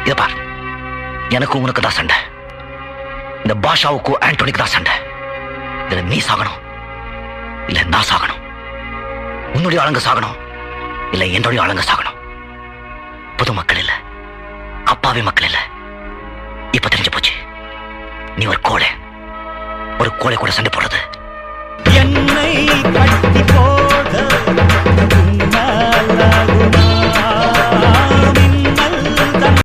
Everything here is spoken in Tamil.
இதை பார். எனக்கும் உனக்கு தான் சண்டை. இந்த பாஷாவுக்கும் ஆண்டோனிக்கு தான் சண்டை. இதுல நீ சாகணும். இல்ல நான் சாகணும். உன்னுடைய ஆளுங்க சாகணும். இல்ல என்னுடைய ஆளுங்க சாகணும். புது மக்கள் இல்ல. அப்பாவி மக்கள் இல்ல. இப்ப தெரிஞ்சு போச்சு. நீ ஒரு கோழை. ஒரு கோழை கூட சண்டை போடுறது. என்னை கட்டி போ